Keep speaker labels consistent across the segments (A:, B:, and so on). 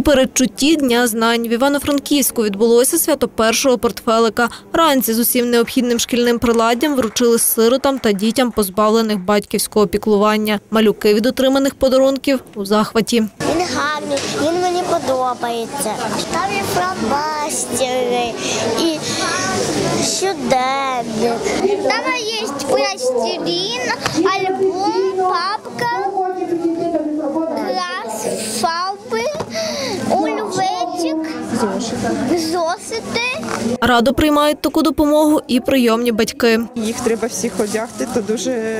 A: У передчутті Дня знань в Івано-Франківську відбулося свято першого портфелика. Ранці з усім необхідним шкільним приладдям вручили сиротам та дітям, позбавлених батьківського піклування. Малюки від отриманих подарунків у захваті.
B: Він гарний, він мені подобається. Там є фломастери і щоденник. Там є пластилін, альбом, ульветик, зошити.
A: Радо приймають таку допомогу і прийомні батьки.
C: Їх треба всіх одягти, то дуже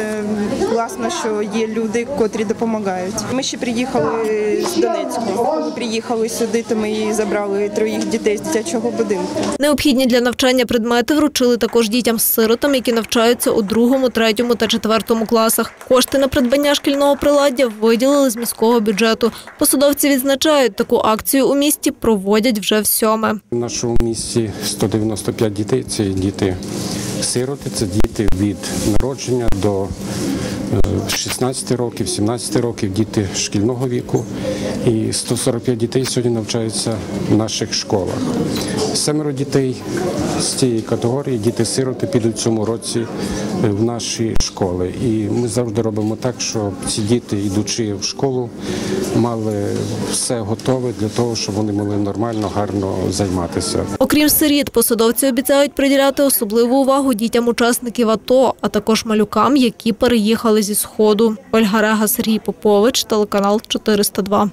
C: класно, що є люди, котрі допомагають. Ми ще приїхали з Донецьку. Коли приїхали сюди, то ми і забрали троїх дітей з дитячого будинку.
A: Необхідні для навчання предмети вручили також дітям з сиротам, які навчаються у другому, третьому та четвертому класах. Кошти на придбання шкільного приладдя виділили з міського бюджету. Посадовці відзначають, таку акцію у місті проводять вже в сьоме.
D: В нашому місті 195 дітей. Це діти сироти, це діти від народження до 16 років, 17 років, діти шкільного віку. І 145 дітей сьогодні навчаються в наших школах. Семеро дітей з цієї категорії, діти-сироти, підуть цьому році е, в наші школи. І ми завжди робимо так, щоб ці діти, йдучи в школу, мали все готове для того, щоб вони могли нормально, гарно займатися.
A: Окрім сиріт, посадовці обіцяють приділяти особливу увагу дітям учасників АТО, а також малюкам, які переїхали зі сходу. Ольга Рега, Сергій Попович, телеканал 402.